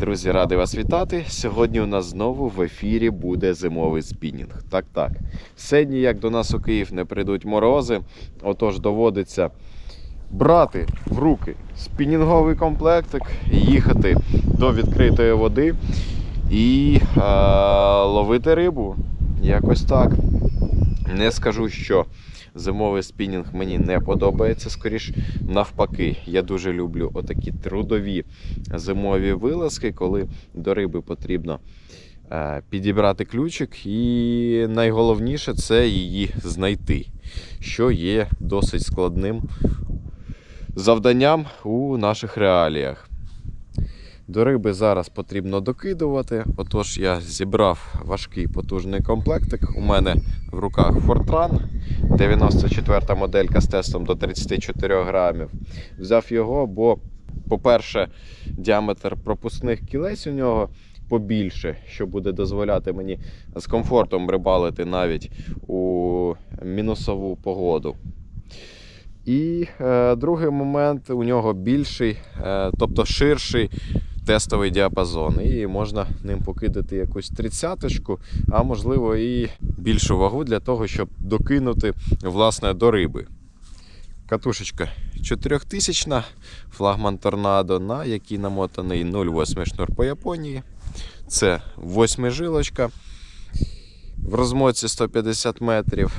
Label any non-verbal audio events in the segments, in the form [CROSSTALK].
Друзі, радий вас вітати. Сьогодні у нас знову в ефірі буде зимовий спінінг. Так, так. Все ніяк до нас у Київ не прийдуть морози, отож доводиться брати в руки спінінговий комплектик, їхати до відкритої води і е, ловити рибу. Якось так. Не скажу, що зимовий спінінг мені не подобається. Скоріш навпаки, я дуже люблю отакі трудові зимові вилазки, коли до риби потрібно е, підібрати ключик, і найголовніше це її знайти, що є досить складним завданням у наших реаліях. До риби зараз потрібно докидувати. Отож, я зібрав важкий потужний комплектик. У мене в руках Fortran 94 моделька з тестом до 34 грамів. Взяв його, бо, по-перше, діаметр пропускних кілець у нього побільше, що буде дозволяти мені з комфортом рибалити навіть у мінусову погоду. І е, другий момент у нього більший, е, тобто ширший тестовий діапазон. І можна ним покидати якусь тридцяточку, а можливо і більшу вагу для того, щоб докинути власне до риби. Катушечка 4000, флагман торнадо, на який намотаний 0,8 шнур по Японії. Це 8 жилочка в розмотці 150 метрів.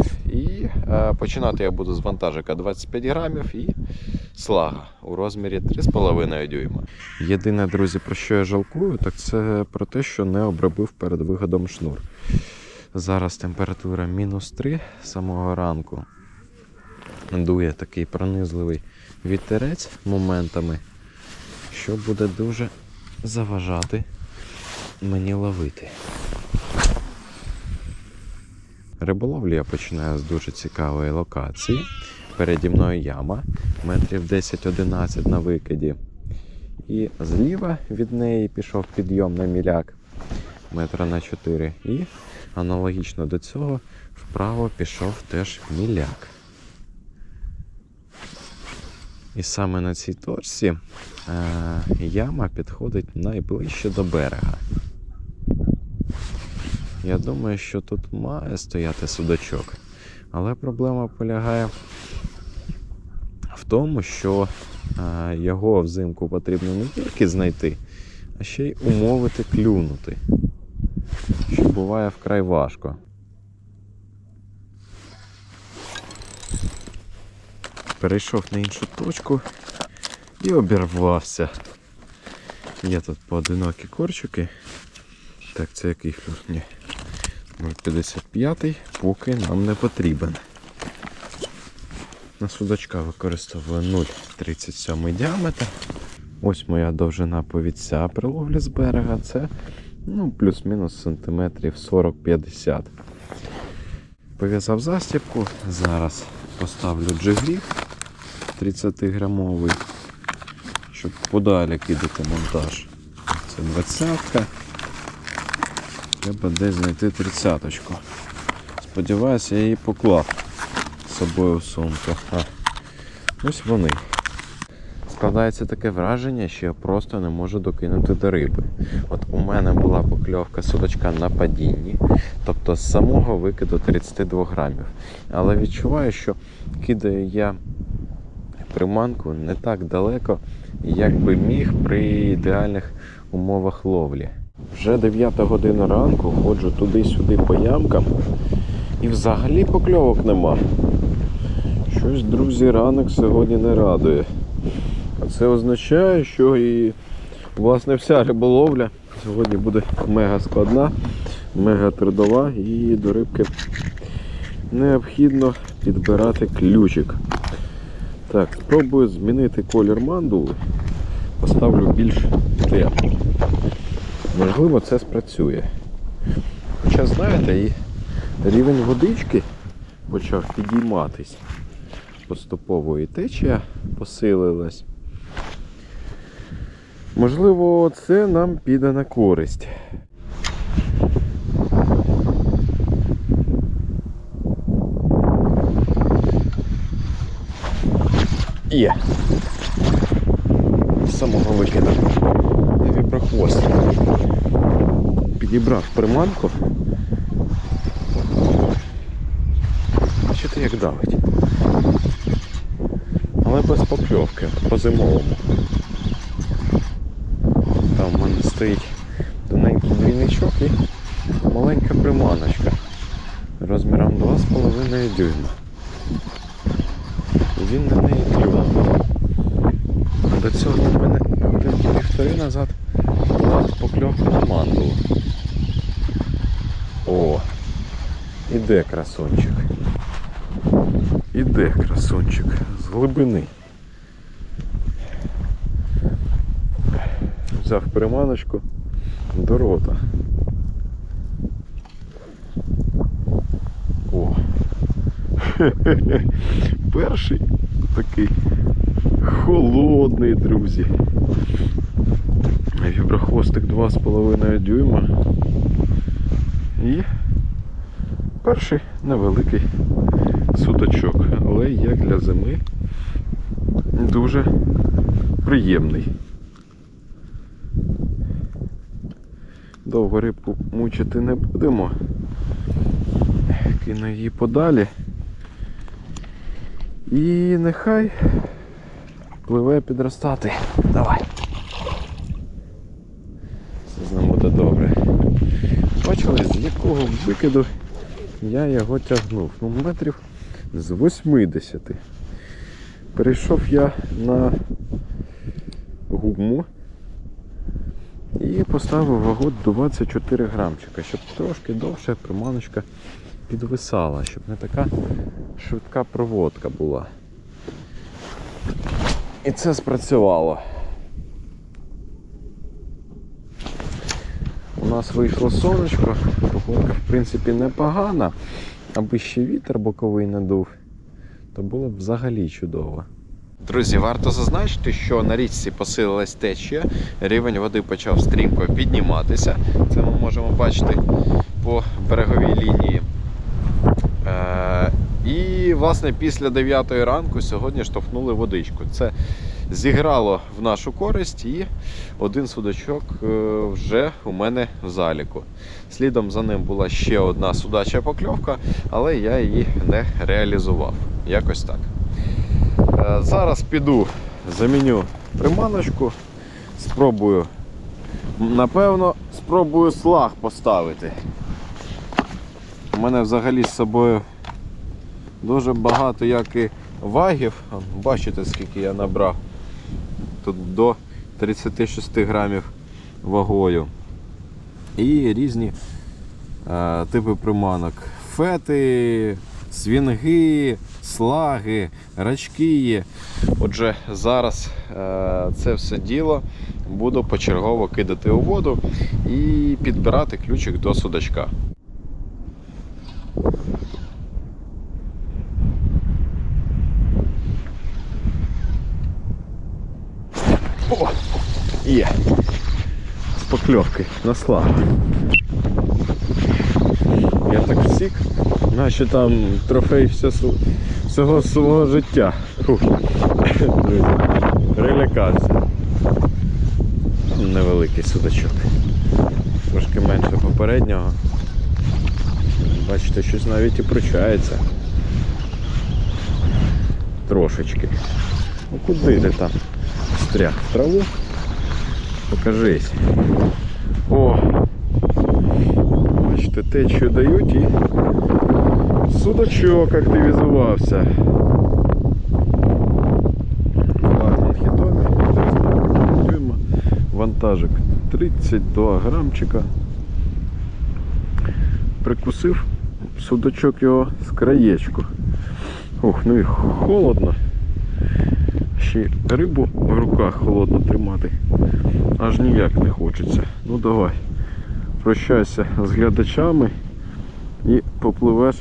Е, починати я буду з вантажика 25 грамів і слага у розмірі 3,5 дюйма. Єдине, друзі, про що я жалкую, так це про те, що не обробив перед виходом шнур. Зараз температура мінус 3 з самого ранку. Дує такий пронизливий вітерець моментами, що буде дуже заважати мені ловити. Риболовлю я починаю з дуже цікавої локації. Переді мною яма метрів 10-11 на викиді. І зліва від неї пішов підйом на міляк метра на 4. І аналогічно до цього вправо пішов теж міляк. І саме на цій точці е, яма підходить найближче до берега. Я думаю, що тут має стояти судачок. Але проблема полягає в тому, що його взимку потрібно не тільки знайти, а ще й умовити клюнути. Що буває вкрай важко. Перейшов на іншу точку і обірвався. Є тут поодинокі корчики. Так, це який флюр? Ні. 0,55 поки нам не потрібен. На судачка використовую 0,37 діаметр. Ось моя довжина повідця при ловлі з берега. Це ну, плюс-мінус сантиметрів 40-50. Пов'язав застібку. Зараз поставлю джиглів 30 грамовий, щоб подалі кидати монтаж. Це 20-ка. Треба десь знайти тридцяточку. Сподіваюся, я її поклав з собою в сумку. А, ось вони. Складається таке враження, що я просто не можу докинути до риби. От у мене була покльовка судочка на падінні, тобто з самого викиду 32 грамів. Але відчуваю, що кидаю я приманку не так далеко, як би міг при ідеальних умовах ловлі. Вже 9 година ранку, ходжу туди-сюди по ямкам і взагалі покльовок нема. Щось, друзі, ранок сьогодні не радує. А це означає, що і власне вся риболовля сьогодні буде мега складна, мега трудова і до рибки необхідно підбирати ключик. Так, спробую змінити колір мандули. Поставлю більш теплий. Можливо, це спрацює. Хоча, знаєте, і рівень водички почав підійматись. Поступово і течія посилилась. Можливо, це нам піде на користь. Є. Самого викиду. віброхвост. Підібрав приманку. Бачите, як давить. Але без покльовки, по-зимовому. Там в мене стоїть тоненький двійничок і маленька приманочка розміром 2,5 дюйма. Він на неї клюнув. До цього в мене півтори назад була покльовка на мандулу. О! Іде красунчик. Іде красунчик з глибини. Взяв приманочку до рота. О. [LAUGHS] Перший такий холодний, друзі. Віброхвостик 2,5 дюйма. І перший невеликий судачок, але як для зими дуже приємний. Довго рибку мучити не будемо. Кину її подалі. І нехай пливе підростати. Давай. Все з ним буде добре. Бачили, з якого викиду я його тягнув. Ну, метрів з 80. Перейшов я на гуму і поставив вагу 24 грамчика, щоб трошки довше приманочка підвисала, щоб не така швидка проводка була. І це спрацювало. У нас вийшло сонечко, погодка в принципі непогана, аби ще вітер боковий не дув, то було б взагалі чудово. Друзі, варто зазначити, що на річці посилилась течія, рівень води почав стрімко підніматися. Це ми можемо бачити по береговій лінії. Е, і, власне, після 9 ранку сьогодні штовхнули водичку. Це зіграло в нашу користь, і один судачок е, вже у мене в заліку. Слідом за ним була ще одна судача покльовка, але я її не реалізував. Якось так. Е, Зараз піду, заміню приманочку, спробую, напевно, спробую слаг поставити. У мене взагалі з собою дуже багато як і вагів. Бачите, скільки я набрав. Тут до 36 грамів вагою. І різні е, типи приманок. Фети, свінги, слаги, рачки. Отже, зараз е, це все діло буду почергово кидати у воду і підбирати ключик до судачка. Є. З покльовки на славу. Я так всік, наче там трофей все, всього свого життя. Фух. Друзі, Перелякався. Невеликий судачок. Трошки менше попереднього. Бачите, щось навіть і пручається. Трошечки. Ну куди ти там? Стряг в траву. Покажись. О! Бачите, течію дають і судачок активізувався. Ладно, хітомі, дюйма, вантажик 32 грамчика. Прикусив судачок його з краєчку. Ух, ну і холодно. Ще рибу в руках холодно тримати. Аж ніяк не хочеться. Ну давай. Прощайся з глядачами і попливеш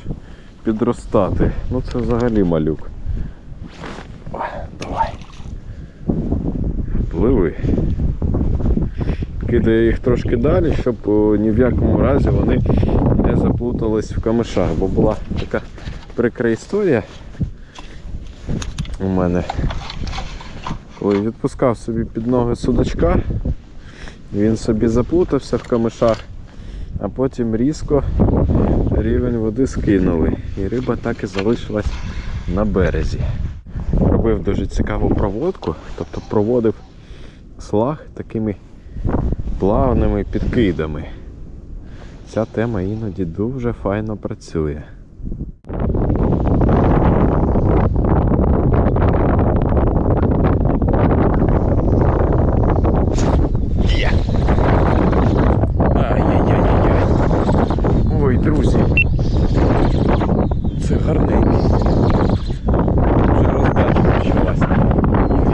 підростати. Ну це взагалі малюк. Давай. Пливи. Кидаю їх трошки далі, щоб ні в якому разі вони не заплутались в камишах, бо була така прикра історія у мене. Коли відпускав собі під ноги судачка, Він собі заплутався в камишах, а потім різко рівень води скинули. І риба так і залишилась на березі. Робив дуже цікаву проводку, тобто проводив слаг такими плавними підкидами. Ця тема іноді дуже файно працює. Є. Ай-яй-яй-яй. Ой, друзі. Це гарненький. Вже роздача почалась.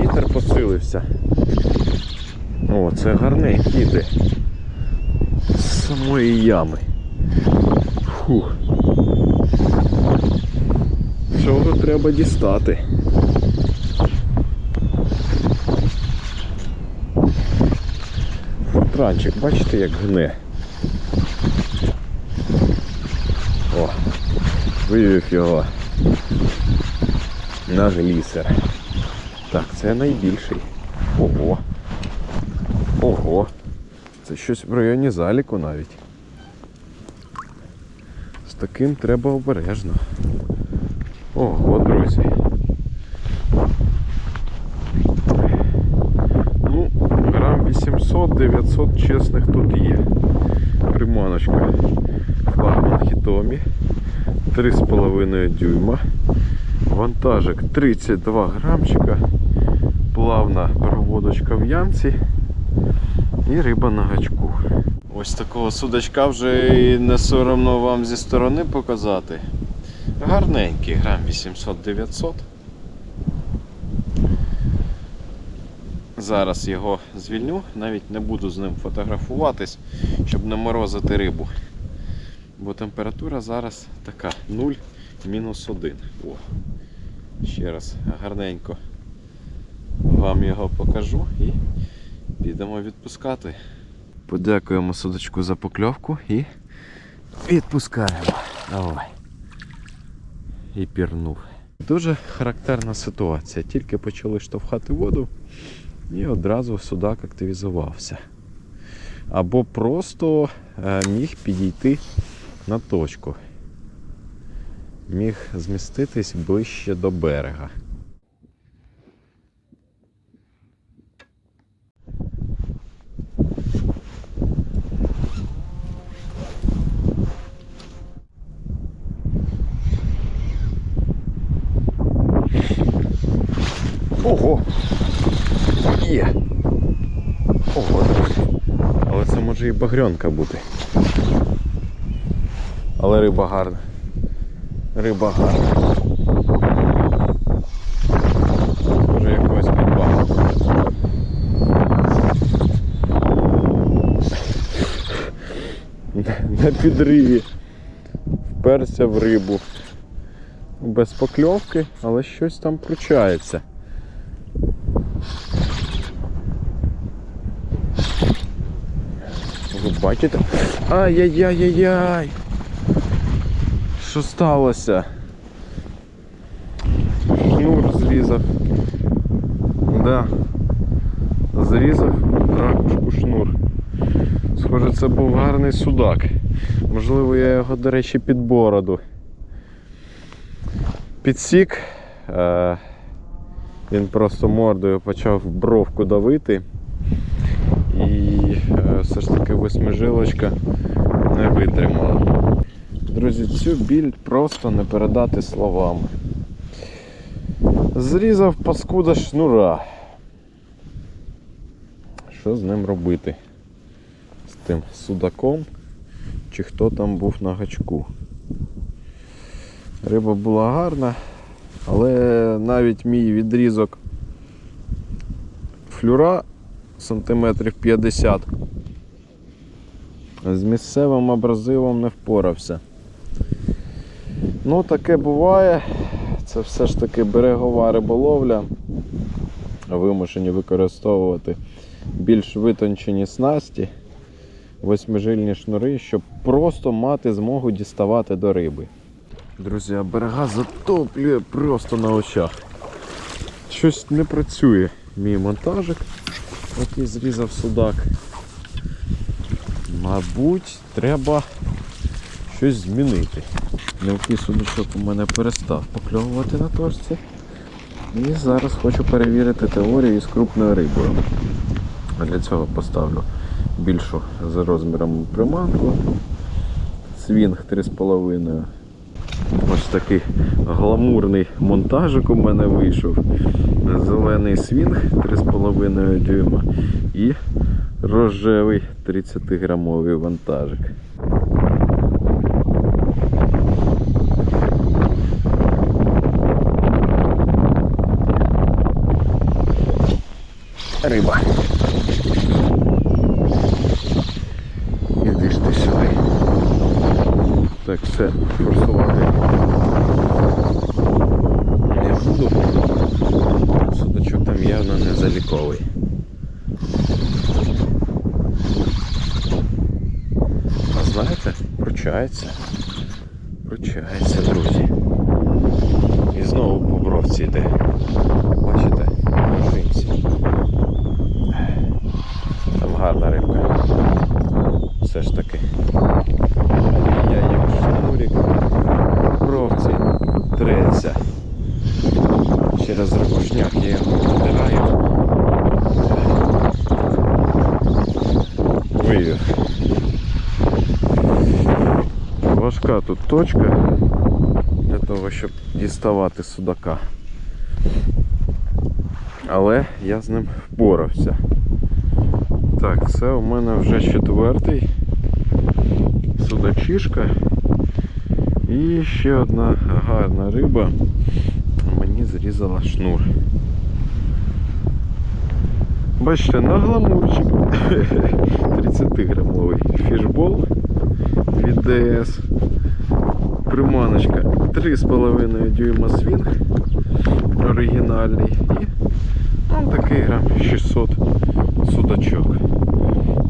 Вітер посилився. О, це гарненький йде. З самої ями. Фух. Чого треба дістати? Фортранчик, бачите, як гне. О, вивів його на глісер. Так, це найбільший. Ого. Ого. Це щось в районі заліку навіть. З таким треба обережно. Ого, друзі. Ну, грам 800-900 чесних тут є. Приманочка флагман Хітомі. 3,5 дюйма. Вантажик 32 грамчика. Плавна проводочка в ямці. І риба на гачку. Ось такого судачка вже не соромно вам зі сторони показати. Гарненький, грам 800-900. Зараз його звільню, навіть не буду з ним фотографуватись, щоб не морозити рибу. Бо температура зараз така 0 мінус 1. О, ще раз гарненько вам його покажу і підемо відпускати. Подякуємо судочку за покльовку і відпускаємо. Давай. І пірнув. Дуже характерна ситуація. Тільки почали штовхати воду і одразу судак активізувався. Або просто е, міг підійти на точку. Міг зміститись ближче до берега. Ого! Є! Ого, друзі. Але це може і багрянка бути. Але риба гарна. Риба гарна. Може якогось підбагу. На підриві. Вперся в рибу. Без покльовки, але щось там кручається. Ви бачите? Ай-яй-яй-яй-яй! Що сталося? Шнур зрізав. Да. Зрізав ракушку шнур. Схоже, це був гарний судак. Можливо, я його, до речі, під бороду. Підсік. Е, він просто мордою почав бровку давити. Все ж таки восьмижилочка не витримала. Друзі, цю біль просто не передати словами. Зрізав паскуда шнура. Що з ним робити? З тим судаком? Чи хто там був на гачку? Риба була гарна, але навіть мій відрізок флюра сантиметрів 50 з місцевим абразивом не впорався. Ну, таке буває. Це все ж таки берегова риболовля. Вимушені використовувати більш витончені снасті, восьмижильні шнури, щоб просто мати змогу діставати до риби. Друзі, а берега затоплює просто на очах. Щось не працює мій монтажик, який зрізав судак. Мабуть, треба щось змінити. Мілкий судочок у мене перестав покльовувати на торці. І зараз хочу перевірити теорію із крупною рибою. Для цього поставлю більшу за розміром приманку. Свінг 3,5. Ось такий гламурний монтажик у мене вийшов. Зелений свінг 3,5 дюйма і рожевий 30-грамовий вантажик. Риба. Іди ж ти сюди. Так, все, форсувати не буду. Судачок там явно не заліковий. А знаєте, пручається. Пручається, друзі. І знову по бровці йде. Бачите? Ложимся. Там гарна рибка. Все ж таки. Я як шнурик бровці треться. Через ракушняк я його втираю. Вивів. Важка тут точка для того, щоб діставати судака. Але я з ним впорався. Так, це у мене вже четвертий судачишка. І ще одна гарна риба мені зрізала шнур. Бачите, на гламурчик [LAUGHS] 30-грамовий фішбол від ДС. Приманочка 3,5 дюйма свінг оригінальний і ну, такий грам 600 судачок.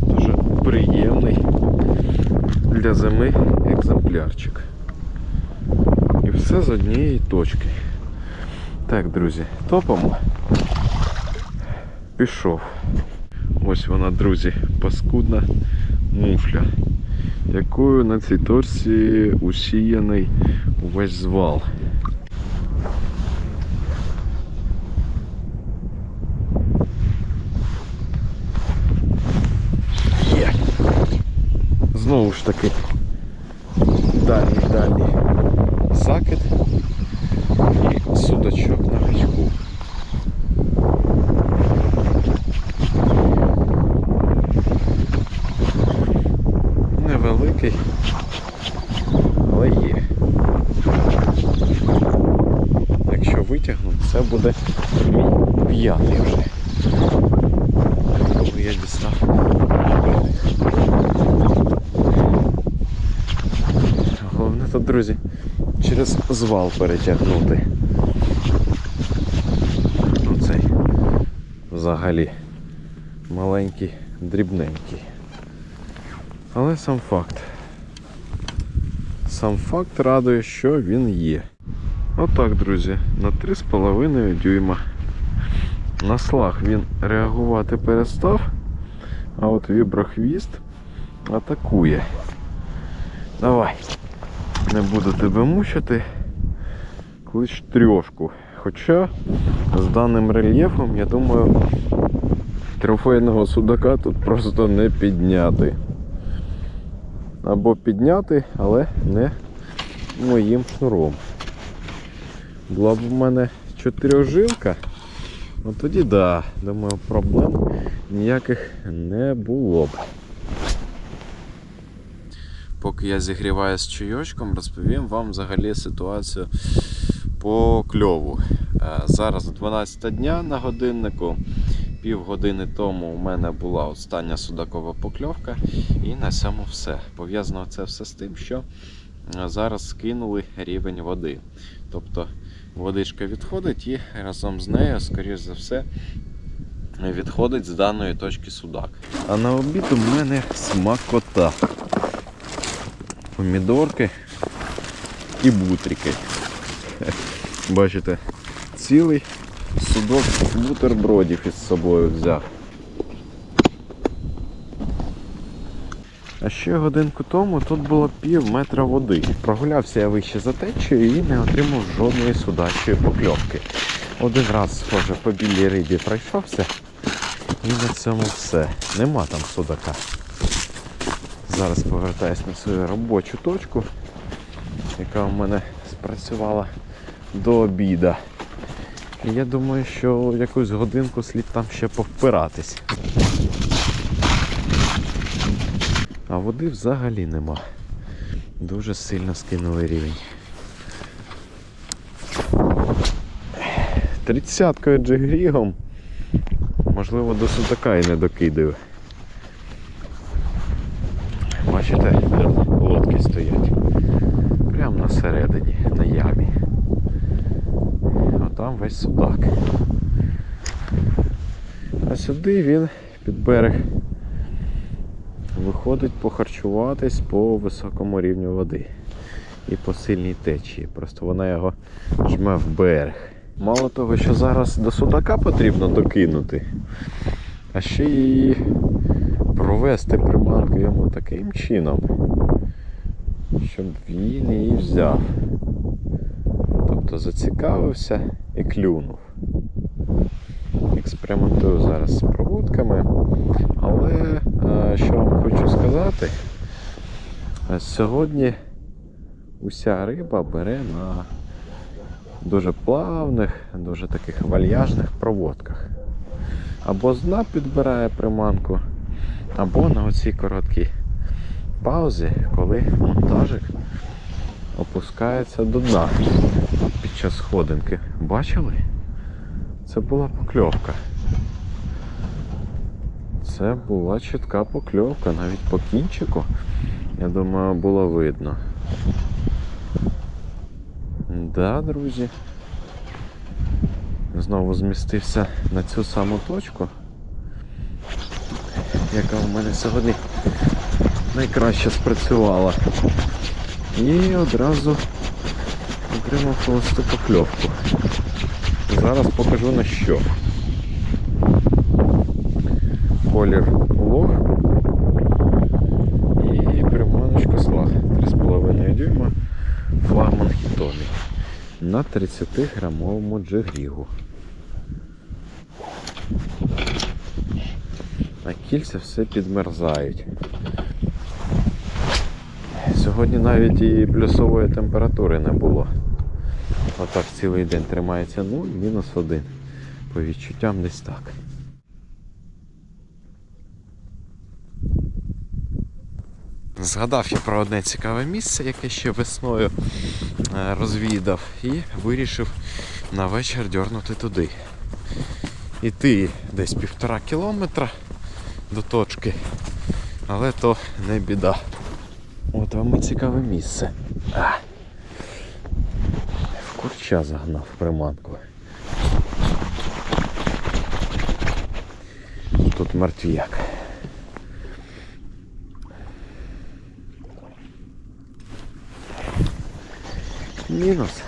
Дуже приємний для зими екземплярчик. І все з однієї точки. Так, друзі, топимо. Пішов. Ось вона, друзі, паскудна муфля, якою на цій торсі усіяний увесь звал. Є. Знову ж таки дальній дальній закид і судачок Звал перетягнути. Оцей взагалі маленький, дрібненький. Але сам факт. Сам факт радує, що він є. Отак, друзі, на 3,5 дюйма. На слаг він реагувати перестав, а от віброхвіст атакує. Давай. Не буду тебе мучити. Клич трьошку. Хоча з даним рельєфом, я думаю, трофейного судака тут просто не підняти. Або підняти, але не моїм шнуром. Була б в мене чотирьохжилка, ну тоді да, думаю, проблем ніяких не було б. Поки я зігріваю з чайочком, розповім вам взагалі ситуацію по кльову. Е, Зараз 12 дня на годиннику. Півгодини тому у мене була остання судакова покльовка, і на цьому все. Пов'язано це все з тим, що е, зараз скинули рівень води. Тобто водичка відходить і разом з нею, скоріш за все, відходить з даної точки судак. А на обід у мене смакота. Помідорки і бутрики. [LAUGHS] Бачите, цілий судок бутербродів із собою взяв. А ще годинку тому тут було пів метра води. Прогулявся я вище за течією і не отримав жодної судачої покльовки. Один раз, схоже, по білій рибі пройшовся. І на цьому все. Нема там судака. Зараз повертаюсь на свою робочу точку, яка у мене спрацювала до обіда. І я думаю, що якусь годинку слід там ще повпиратись. А води взагалі нема. Дуже сильно скинули рівень. Тридцяткою джигрігом. Можливо, до судака і не докидаю. Бачите, лодки стоять. Прямо на середині, на ямі. Там весь судак. А сюди він під берег виходить похарчуватись по високому рівню води і по сильній течії. Просто вона його жме в берег. Мало того, що зараз до судака потрібно докинути, а ще й провести приманку йому таким чином, щоб він її взяв. Тобто зацікавився і клюнув. Експериментую зараз з проводками, але е, що вам хочу сказати, е, сьогодні уся риба бере на дуже плавних, дуже таких вальяжних проводках. Або з дна підбирає приманку, або на оцій короткій паузі, коли монтажик опускається до дна під час сходинки. Бачили? Це була покльовка. Це була чітка покльовка, навіть по кінчику, я думаю, було видно. Да, друзі. Знову змістився на цю саму точку, яка у мене сьогодні найкраще спрацювала. І одразу отримав холосту покльовку. Зараз покажу на що. Колір лох і приманочка слаг 3,5 дюйма флагман хітомі на 30 грамовому джигрігу. А кільця все підмерзають. Сьогодні навіть і плюсової температури не було. Отак цілий день тримається 0, мінус 1. По відчуттям десь так. Згадав я про одне цікаве місце, яке ще весною е, розвідав, і вирішив на вечір дьорнути туди. Іти десь півтора кілометра до точки, але то не біда. От вам і цікаве місце. Курча загнав приманку. Тут мертвяк. Мінус.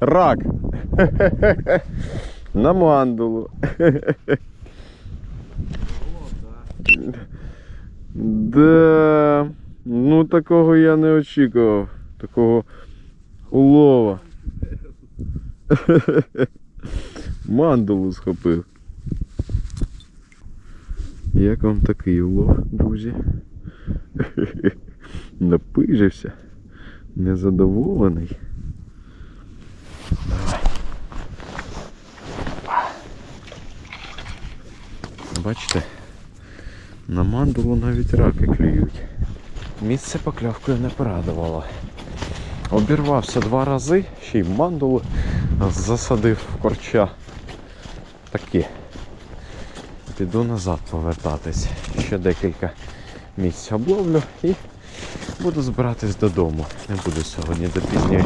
Рак. [LAUGHS] На мандулу. [LAUGHS] Да. Ну такого я не очікував. Такого улова. [LAUGHS] Мандулу схопив. Як вам такий улов, друзі? Напижився. Незадоволений. Бачите, на мандулу навіть раки клюють. Місце покльовкою не порадувало. Обірвався два рази, ще й мандулу засадив в корча. Таке. Піду назад повертатись. Ще декілька місць обловлю і буду збиратись додому. Не буду сьогодні до пізньої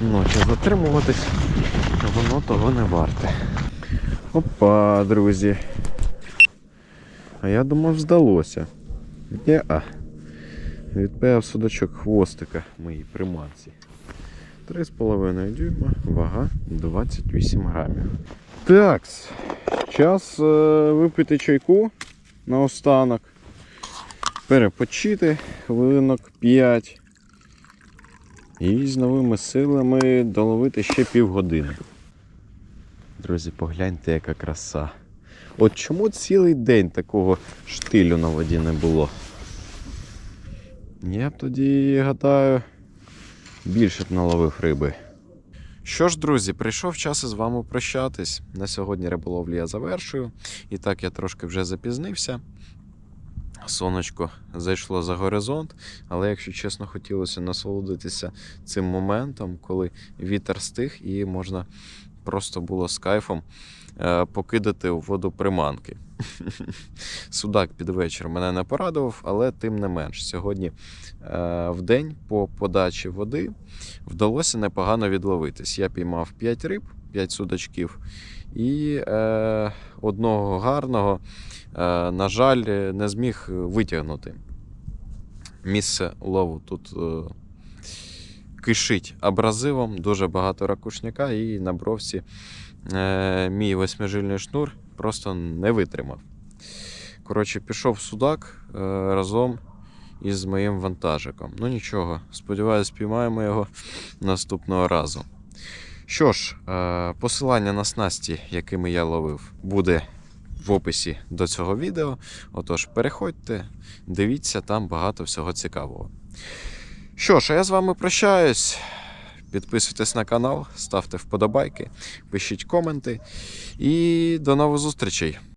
ночі затримуватись. Воно того не варте. Опа, друзі. А я думав, здалося. Є-а. Відпаяв судачок хвостика моїй приманці. 3,5 дюйма, вага 28 грамів. Так, час е, випити чайку наостанок. Перепочити хвилинок 5. І з новими силами доловити ще півгодини. Друзі, погляньте, яка краса. От чому цілий день такого штилю на воді не було? Я б тоді, гадаю, більше б наловив риби. Що ж, друзі, прийшов час із вами прощатись. На сьогодні риболовлю я завершую. І так я трошки вже запізнився. Сонечко зайшло за горизонт, але, якщо чесно, хотілося насолодитися цим моментом, коли вітер стих і можна просто було з кайфом е, покидати у воду приманки. [LAUGHS] Судак під вечір мене не порадував, але тим не менш, сьогодні е, в день по подачі води вдалося непогано відловитись. Я піймав 5 риб, 5 судачків, і е, одного гарного, е, на жаль, не зміг витягнути. Місце лову тут е, кишить абразивом, дуже багато ракушняка, і на бровці е, мій восьмижильний шнур просто не витримав. Коротше, пішов судак е, разом із моїм вантажиком. Ну нічого, сподіваюся, спіймаємо його наступного разу. Що ж, е, посилання на снасті, якими я ловив, буде в описі до цього відео. Отож, переходьте, дивіться, там багато всього цікавого. Що ж, а я з вами прощаюсь. Підписуйтесь на канал, ставте вподобайки, пишіть коменти і до нових зустрічей.